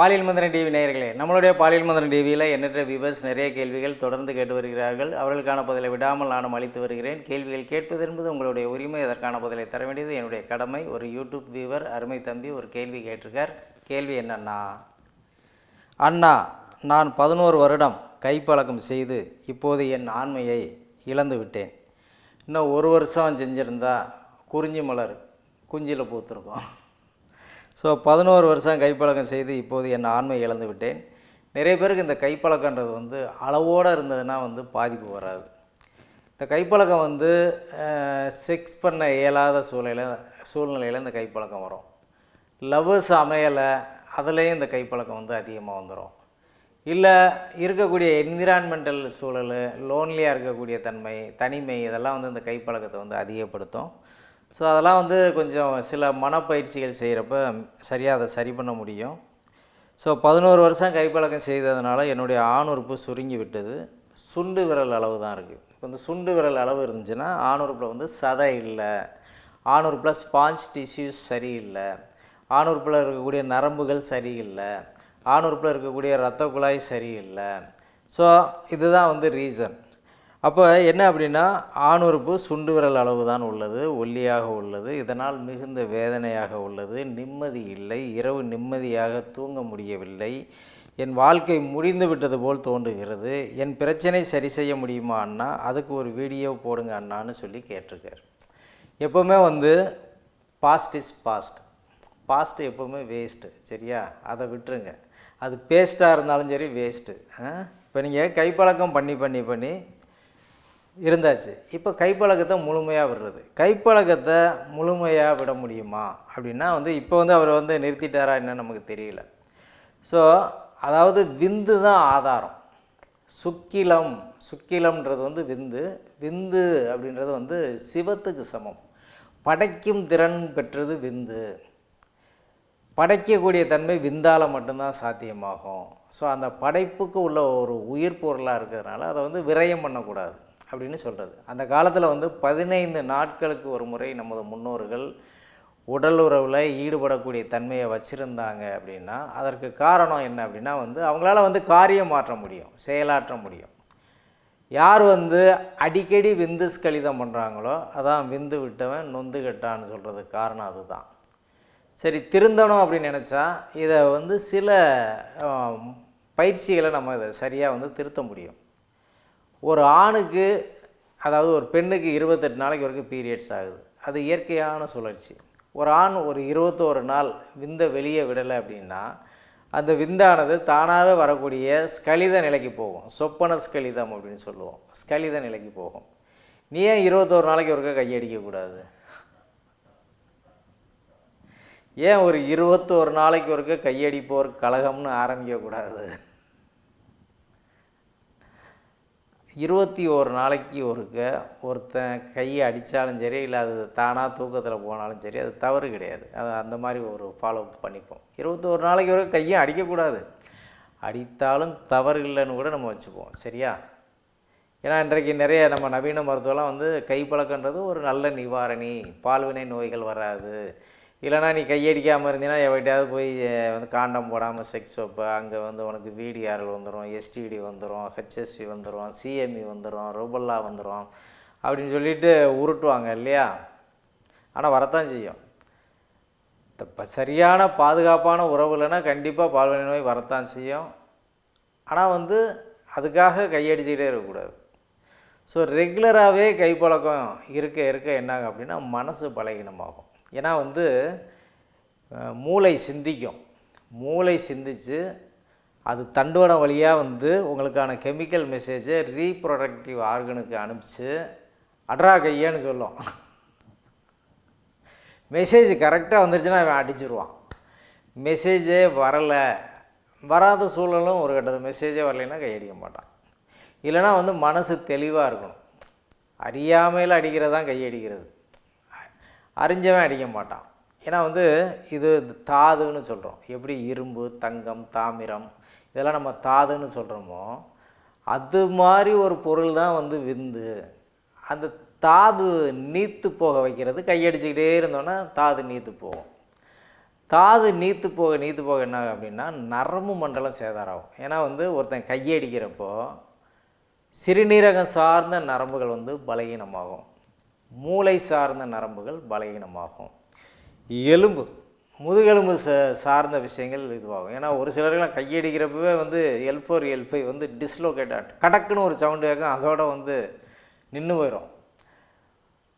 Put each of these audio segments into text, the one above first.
பாலியல் மந்திரன் டிவி நேயர்களே நம்மளுடைய பாலியல் மந்திரன் டிவியில் எண்ணற்ற வியூவர்ஸ் நிறைய கேள்விகள் தொடர்ந்து கேட்டு வருகிறார்கள். அவர்களுக்கான பதிலை விடாமல் நானும் அளித்து வருகிறேன். கேள்விகள் கேட்பது என்பது உங்களுடைய உரிமை. அதற்கான பதிலை தர வேண்டியது என்னுடைய கடமை. ஒரு யூடியூப் வியூவர் அருமை தம்பி ஒரு கேள்வி கேட்டிருக்கார். கேள்வி என்னன்னா அண்ணா நான் பதினோரு வருடம் கைப்பழக்கம் செய்து இப்போது என் ஆண்மையை இழந்து விட்டேன். இன்னும் ஒரு வருஷம் செஞ்சுருந்தா குறிஞ்சி மலர் குஞ்சியில் பூத்துருக்கோம். ஸோ பதினோரு வருஷம் கைப்பழக்கம் செய்து இப்போது என் ஆண்மை இழந்து விட்டேன். நிறைய பேருக்கு இந்த கைப்பழக்கன்றது வந்து அளவோடு இருந்ததுன்னா வந்து பாதிப்பு வராது. இந்த கைப்பழக்கம் வந்து செக்ஸ் பண்ண இயலாத சூழ்நிலை சூழ்நிலையில் இந்த கைப்பழக்கம் வரும். லவ்வர்ஸ் அமையலை அதுலேயும் இந்த கைப்பழக்கம் வந்து அதிகமாக வந்துடும் இல்லை இருக்கக்கூடிய என்விரான்மெண்டல் சூழல் லோன்லியாக இருக்கக்கூடிய தன்மை தனிமை இதெல்லாம் வந்து இந்த கைப்பழக்கத்தை வந்து அதிகப்படுத்தும். ஸோ அதெல்லாம் வந்து கொஞ்சம் சில மனப்பயிற்சிகள் செய்கிறப்ப சரியாக அதை சரி பண்ண முடியும். ஸோ பதினோரு வருஷம் கைப்பழக்கம் செய்ததுனால என்னுடைய ஆணுறுப்பு சுருங்கி விட்டது. சுண்டு விரல் அளவு தான் இருக்குது இப்போ இந்த சுண்டு விரல் அளவு இருந்துச்சுன்னா ஆணுறுப்பில் வந்து சதை இல்லை. ஆணுறுப்பில் ஸ்பாஞ்ச் டிஷ்யூஸ் சரியில்லை. ஆணுறுப்பில் இருக்கக்கூடிய நரம்புகள் சரியில்லை. ஆணுறுப்பில் இருக்கக்கூடிய இரத்த குழாய் சரியில்லை. ஸோ இதுதான் வந்து ரீசன் அப்போ என்ன அப்படின்னா ஆணுறுப்பு சுண்டு விரல் அளவு தான் உள்ளது ஒல்லியாக உள்ளது இதனால் மிகுந்த வேதனையாக உள்ளது நிம்மதி இல்லை இரவு நிம்மதியாக தூங்க முடியவில்லை. என் வாழ்க்கை முடிந்து விட்டது போல் தோன்றுகிறது. என் பிரச்சனை சரி செய்ய முடியுமா அண்ணா? அதுக்கு ஒரு வீடியோ போடுங்க அண்ணான்னு சொல்லி கேட்டிருக்கார். எப்போவுமே வந்து பாஸ்ட் இஸ் பாஸ்ட் பாஸ்ட் எப்போவுமே வேஸ்ட்டு சரியா? அதை விட்டுருங்க. அது பேஸ்ட்டாக இருந்தாலும் சரி வேஸ்ட்டு இப்போ நீங்கள் கைப்பழக்கம் பண்ணி பண்ணி பண்ணி இருந்தாச்சு. இப்போ கைப்பழக்கத்தை முழுமையாக விடுறது. கைப்பழக்கத்தை முழுமையாக விட முடியுமா? அப்படின்னா வந்து இப்போ வந்து அவர் வந்து நிறுத்திட்டாரா என்னன்னு நமக்கு தெரியல. ஸோ அதாவது விந்து தான் ஆதாரம். சுக்கிலம் சுக்கிலம்ன்றது வந்து விந்து. விந்து அப்படின்றது வந்து சிவத்துக்கு சமம். படைக்கும் திறன் பெற்றது விந்து. படைக்கக்கூடிய தன்மை விந்தால் மட்டும்தான் சாத்தியமாகும். ஸோ அந்த படைப்புக்கு உள்ள ஒரு உயிர் பொருளாக இருக்கிறதுனால அதை வந்து விரயம் பண்ணக்கூடாது. அப்படின்னு சொல்கிறது அந்த காலத்தில் வந்து பதினைந்து நாட்களுக்கு ஒரு முறை நமது முன்னோர்கள் உடல் உறவில் ஈடுபடக்கூடிய தன்மையை வச்சுருந்தாங்க அப்படின்னா அதற்கு காரணம் என்ன அப்படின்னா வந்து அவங்களால வந்து காரியம் மாற்ற முடியும் செயலாற்ற முடியும். யார் வந்து அடிக்கடி விந்து ஸ்கலிதம் பண்ணுறாங்களோ அதான் விந்து விட்டவன் நொந்து கெட்டான்னு சொல்கிறதுக்கு காரணம் அதுதான். சரி திருந்தணும் அப்படின்னு நினச்சா இதை வந்து சில பயிற்சிகளை நம்ம இதை சரியாக வந்து திருத்த முடியும். ஒரு ஆணுக்கு அதாவது ஒரு பெண்ணுக்கு இருபத்தெட்டு நாளைக்கு வரைக்கும் பீரியட்ஸ் ஆகுது. அது இயற்கையான சுழற்சி. ஒரு ஆண் ஒரு இருபத்தோரு நாள் விந்தை வெளியே விடலை அப்படின்னா அந்த விந்தானது தானாகவே வரக்கூடிய ஸ்கலித நிலைக்கு போகும். சொப்பன ஸ்கலிதம் அப்படின்னு சொல்லுவோம். ஸ்கலித நிலைக்கு போகும். நீ ஏன் இருபத்தோரு நாளைக்கு ஒருக்கா கையடிக்கக்கூடாது ஏன் ஒரு இருபத்தோரு நாளைக்கு ஒருக்க கையடிப்போர் கழகம்னு ஆரம்பிக்கக்கூடாது? இருபத்தி ஒரு நாளைக்கு ஒருக்க ஒருத்தன் கையை அடித்தாலும் சரி இல்லை அது தானாக தூக்கத்தில் போனாலும் சரி அது தவறு கிடையாது. அது அந்த மாதிரி ஒரு ஃபாலோ பண்ணிப்போம். இருபத்தோரு நாளைக்கு ஒரு கையை அடிக்கக்கூடாது. அடித்தாலும் தவறு இல்லைன்னு கூட நம்ம வச்சுப்போம் சரியா? ஏன்னா இன்றைக்கு நிறைய நம்ம நவீன மருத்துவம்லாம் வந்து கைப்பழக்கன்றது ஒரு நல்ல நிவாரணி பால்வினை நோய்கள் வராது இல்லைனா நீ கையடிக்காமல் இருந்தீங்கன்னா எவகிட்டையாவது போய் வந்து காண்டம் போடாமல் செக்ஸ் வைப்ப அங்கே வந்து உனக்கு விடிஆர்எல் வந்துடும் எஸ்டிடி வந்துடும் ஹெச்எஸ்வி வந்துடும் சிஎம்இ வந்துடும் ருபல்லா வந்துடும் அப்படின்னு சொல்லிட்டு உருட்டுவாங்க இல்லையா? ஆனால் வரத்தான் செய்யும். இப்போ சரியான பாதுகாப்பான உறவு இல்லைன்னா கண்டிப்பாக பால்வழி நோய் வரத்தான் செய்யும். ஆனால் வந்து அதுக்காக கையடிச்சுக்கிட்டே இருக்கக்கூடாது. ஸோ ரெகுலராகவே கைப்பழக்கம் இருக்க இருக்க என்னாகும் அப்படின்னா மனசு பலகீனமாகும். ஏன்னா வந்து மூளை சிந்திக்கும். மூளை சிந்திச்சு அது தண்டுவடம் வழியாக வந்து உங்களுக்கான கெமிக்கல் மெசேஜை ரீப்ரொடக்டிவ் ஆர்கனுக்கு அனுப்பிச்சு அட்ரா கையேன்னு சொல்லும். மெசேஜ் கரெக்டாக வந்துருச்சுன்னா அவன் அடிச்சிருவான். மெசேஜே வரலை. வராத சூழலும் ஒரு கட்டத்தில் மெசேஜே வரலைன்னா கையடிக்க மாட்டான். இல்லைன்னா வந்து மனசு தெளிவாக இருக்கணும். அறியாமையில் அடிக்கிறது தான் கையடிக்கிறது அறிஞ்சவன் அடிக்க மாட்டான். ஏன்னா வந்து இது தாதுன்னு சொல்கிறோம் எப்படி இரும்பு தங்கம் தாமிரம் இதெல்லாம் நம்ம தாதுன்னு சொல்கிறோமோ அது மாதிரி ஒரு பொருள் தான் வந்து விந்து. அந்த தாது நீத்து போக வைக்கிறது கையடிச்சுக்கிட்டே இருந்தோன்னா தாது நீத்து போகும். தாது நீத்து போக நீத்து போக என்ன ஆகும் அப்படின்னா நரம்பு மண்டலம் சேதாராகும் ஏன்னா வந்து ஒருத்தன் கையடிக்கிறப்போ சிறுநீரகம் சார்ந்த நரம்புகள் வந்து பலகீனமாகும். மூளை சார்ந்த நரம்புகள் பலகீனமாகும். எலும்பு முதுகெலும்பு ச சார்ந்த விஷயங்கள் இதுவாகும். ஏன்னா ஒரு சிலருக்குலாம் கையடிக்கிறப்பவே வந்து எல் ஃபோர் எல் ஃபைவ் வந்து டிஸ்லோகேட் ஆட் கடக்குன்னு ஒரு சவுண்டு கேட்கும் அதோட வந்து நின்று போயிடும்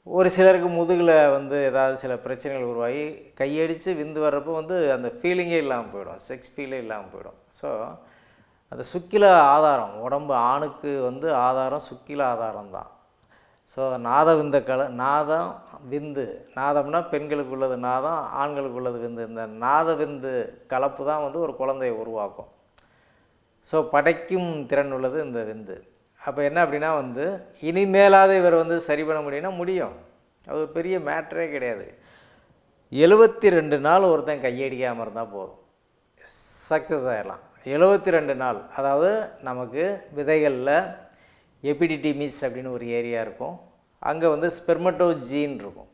ஒரு சிலருக்கு முதுகில் வந்து ஏதாவது சில பிரச்சனைகள் உருவாகி கையடித்து விந்து வர்றப்போ வந்து அந்த ஃபீலிங்கே இல்லாமல் போயிடும். செக்ஸ் ஃபீலே இல்லாமல் போயிடும். ஸோ அந்த சுக்கில ஆதாரம் உடம்பு ஆணுக்கு வந்து ஆதாரம் சுக்கில ஆதாரம் தான். ஸோ நாத விந்த கல நாதம் விந்து. நாதம்னா பெண்களுக்கு உள்ளது நாதம் ஆண்களுக்கு உள்ளது விந்து. இந்த நாத விந்து கலப்பு தான் வந்து ஒரு குழந்தையை உருவாக்கும். ஸோ படைக்கும் திறன் உள்ளது இந்த விந்து. அப்போ என்ன அப்படின்னா வந்து இனிமேலாவது இவர் வந்து சரி பண்ண முடியும்னா முடியும். அது ஒரு பெரிய மேட்டரே கிடையாது. எழுபத்தி ரெண்டு நாள் ஒருத்தன் கையடிக்காமல் இருந்தால் போதும். சக்ஸஸ் ஆகிடலாம் எழுபத்தி ரெண்டு நாள். அதாவது நமக்கு விதைகளில் எபிடிடிமிஸ் அப்படின்னு ஒரு ஏரியா இருக்கும். அங்கே வந்து ஸ்பெர்மட்டோஜீன் இருக்கும்.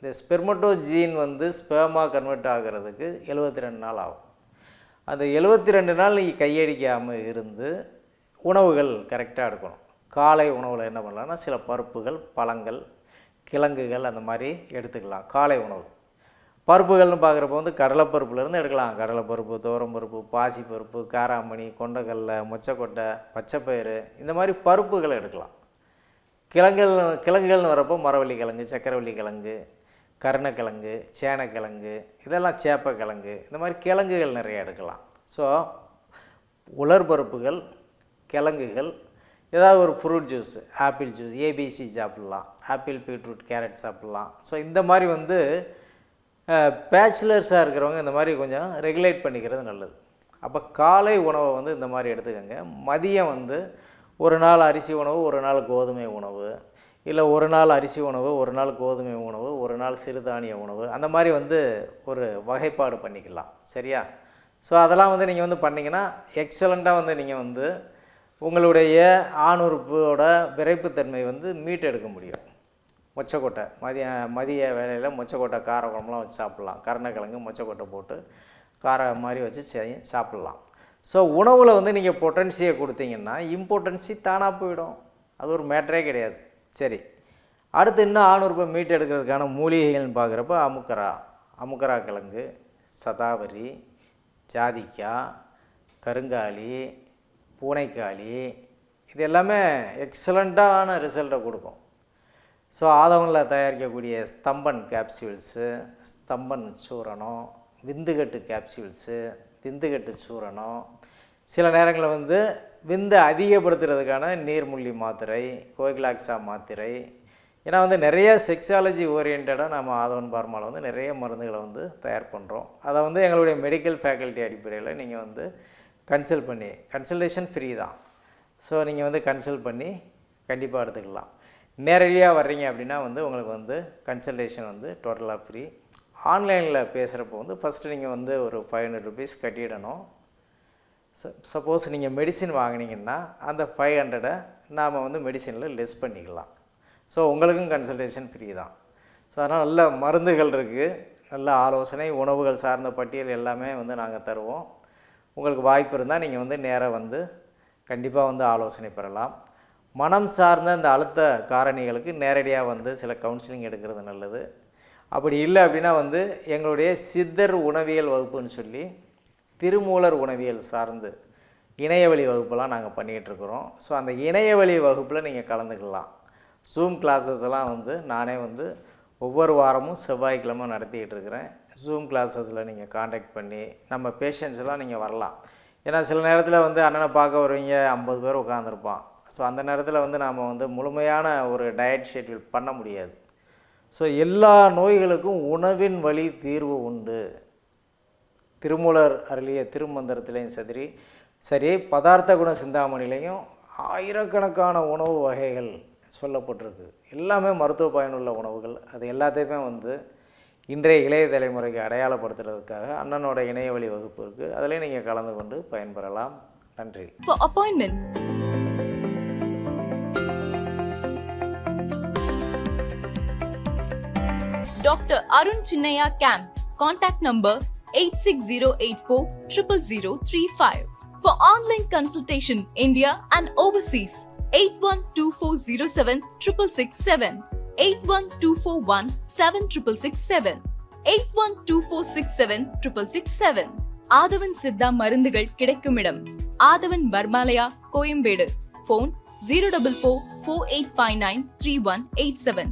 இந்த ஸ்பெர்மட்டோஜீன் வந்து ஸ்பேமா கன்வெர்ட் ஆகிறதுக்கு எழுபத்தி ரெண்டு நாள் ஆகும். அந்த எழுபத்தி ரெண்டு நாள் நீங்கள் கையடிக்காமல் இருந்து உணவுகள் கரெக்டாக எடுக்கணும். காலை உணவில் என்ன பண்ணலாம்னா சில பருப்புகள் பழங்கள் கிழங்குகள் அந்த மாதிரி எடுத்துக்கலாம். காலை உணவு. பருப்புகள்னு பார்க்குறப்ப வந்து கடலைப்பருப்புலேருந்து எடுக்கலாம். கடலைப்பருப்பு துவரம்பருப்பு பாசிப்பருப்பு காராமணி கொண்டக்கடலை மொச்சக்கொட்டை பச்சைப்பயிறு இந்த மாதிரி பருப்புகளை எடுக்கலாம். கிழங்குகள் கிழங்குகள்னு வரப்போ மரவள்ளி கிழங்கு சக்கரவள்ளி கிழங்கு கருணக்கிழங்கு சேனக்கிழங்கு இதெல்லாம் சேப்பக்கிழங்கு இந்த மாதிரி கிழங்குகள் நிறைய எடுக்கலாம். ஸோ உலர்பருப்புகள் கிழங்குகள் ஏதாவது ஒரு fruit juice apple juice ABC சாப்பிட்லாம் ஆப்பிள் பீட்ரூட் கேரட் சாப்பிட்லாம். ஸோ இந்த மாதிரி வந்து பேச்சுலர்ஸாக இருக்கிறவங்க இந்த மாதிரி கொஞ்சம் ரெகுலேட் பண்ணிக்கிறது நல்லது. அப்போ காலை உணவை வந்து இந்த மாதிரி எடுத்துக்கோங்க. மதியம் வந்து ஒரு நாள் அரிசி உணவு ஒரு நாள் கோதுமை உணவு. இல்லை ஒரு நாள் அரிசி உணவு ஒரு நாள் கோதுமை உணவு ஒரு நாள் சிறுதானிய உணவு. அந்த மாதிரி வந்து ஒரு வகைப்பாடு பண்ணிக்கலாம். சரியா? ஸோ அதெல்லாம் வந்து நீங்கள் வந்து பண்ணிங்கன்னா எக்ஸலண்ட்டாக வந்து நீங்கள் வந்து உங்களுடைய ஆணுறுப்போட விரைப்புத்தன்மை வந்து மீட்டெடுக்க முடியும். மொச்சக்கொட்டை. மதிய மதிய வேலையில் மொச்சக்கொட்டை கார குழம்புலாம் வச்சு சாப்பிட்லாம். கருணக்கிழங்கு மொச்சக்கொட்டை போட்டு கார மாதிரி வச்சு சாப்பிட்லாம். ஸோ உணவில் வந்து நீங்கள் பொட்டன்சியை கொடுத்தீங்கன்னா இம்பார்ட்டன்சி தானாக போயிடும். அது ஒரு மேட்டரே கிடையாது. சரி. அடுத்து இன்னும் ஆணுறுப்பை மீட் எடுக்கிறதுக்கான மூலிகைகள்னு பார்க்குறப்ப அமுக்கரா. அமுக்கரா கிழங்கு சதாவரி ஜாதிக்காய் கருங்காலி பூனைக்காளி இது எல்லாமே எக்ஸலண்ட்டான ரிசல்ட்டை கொடுக்கும். ஸோ ஆதவனில் தயாரிக்கக்கூடிய ஸ்தம்பன் கேப்சியூல்ஸு ஸ்தம்பன் சூரணம் விந்துகட்டு கேப்சியூல்ஸு விந்துகட்டு சூரணம். சில நேரங்களில் வந்து விந்தை அதிகப்படுத்துறதுக்கான நீர்முள்ளி மாத்திரை கோகிலாக்ஸா மாத்திரை. ஏன்னா வந்து நிறைய செக்ஸாலஜி ஓரியன்டாக நம்ம ஆதவன் பார்மாவில் வந்து நிறைய மருந்துகளை வந்து தயார் பண்ணுறோம் அதை வந்து எங்களுடைய மெடிக்கல் ஃபேக்கல்ட்டி அடிப்படையில் நீங்கள் வந்து கன்சல்ட் பண்ணி கன்சல்டேஷன் ஃப்ரீ தான். ஸோ நீங்கள் வந்து கன்சல்ட் பண்ணி கண்டிப்பாக எடுத்துக்கலாம். நேரடியாக வர்றீங்க அப்படின்னா வந்து உங்களுக்கு வந்து கன்சல்டேஷன் வந்து டோட்டலாக ஃப்ரீ ஆன்லைனில் பேசுகிறப்போ வந்து ஃபஸ்ட்டு நீங்கள் வந்து ஒரு ஃபைவ் ஹண்ட்ரட் ருபீஸ் கட்டிடணும். ச சப்போஸ் நீங்கள் மெடிசின் வாங்கினீங்கன்னா அந்த ஃபைவ் ஹண்ட்ரடை நாம் வந்து மெடிசினில் லெஸ் பண்ணிக்கலாம். ஸோ உங்களுக்கும் கன்சல்டேஷன் ஃப்ரீ தான். ஸோ அதனால் நல்ல மருந்துகள் இருக்குது நல்ல ஆலோசனை உணவுகள் சார்ந்த பட்டியல் எல்லாமே வந்து நாங்கள் தருவோம். உங்களுக்கு வாய்ப்பு இருந்தால் நீங்கள் வந்து நேராக வந்து கண்டிப்பாக வந்து ஆலோசனை பெறலாம். மனம் சார்ந்த இந்த அழுத்த காரணிகளுக்கு நேரடியாக வந்து சில கவுன்சிலிங் எடுக்கிறது நல்லது. அப்படி இல்லை அப்படின்னா வந்து எங்களுடைய சித்தர் உணவியல் வகுப்புன்னு சொல்லி திருமூலர் உணவியல் சார்ந்து இணையவழி வகுப்பெல்லாம் நாங்கள் பண்ணிகிட்ருக்குறோம் ஸோ அந்த இணையவழி வகுப்பில் நீங்கள் கலந்துக்கலாம். ஜூம் கிளாஸஸ் எல்லாம் வந்து நானே வந்து ஒவ்வொரு வாரமும் செவ்வாய்க்கிழமை நடத்திக்கிட்டு இருக்கிறேன் ஜூம் கிளாஸஸில் நீங்கள் காண்டாக்ட் பண்ணி நம்ம பேஷண்ட்ஸ் எல்லாம் நீங்கள் வரலாம். ஏன்னா சில நேரத்தில் வந்து அண்ணனை பார்க்க வருவீங்க ஐம்பது பேர் உட்காந்துருப்பான் ஸோ அந்த நேரத்தில் வந்து நாம் வந்து முழுமையான ஒரு டயட் ஷெட்யூல் பண்ண முடியாது. ஸோ எல்லா நோய்களுக்கும் உணவின் வழி தீர்வு உண்டு. திருமூலர் அருளிய திருமந்திரத்திலையும் சரி சரி பதார்த்த குண சிந்தாமணிலையும் ஆயிரக்கணக்கான உணவு வகைகள் சொல்லப்பட்டிருக்கு. எல்லாமே மருத்துவ பயனுள்ள உணவுகள். அது எல்லாத்தையுமே வந்து இன்றைய இளைய தலைமுறைக்கு அடையாளப்படுத்துறதுக்காக அண்ணனோட இணையவழி வகுப்பு இருக்குது அதிலே நீங்கள் கலந்து கொண்டு பயன்பெறலாம். நன்றி. Dr. Arun Chinnaya Camp. Contact number 86084 00035. For online consultation, India and overseas, 812407 667, 81241 7667, 812467 667. ஆதவன் சித்தா மருந்துகள் கிடைக்கும் இடம் Aadhavan Pharmalaya Koyambedu phone zero double four four eight five nine three one eight seven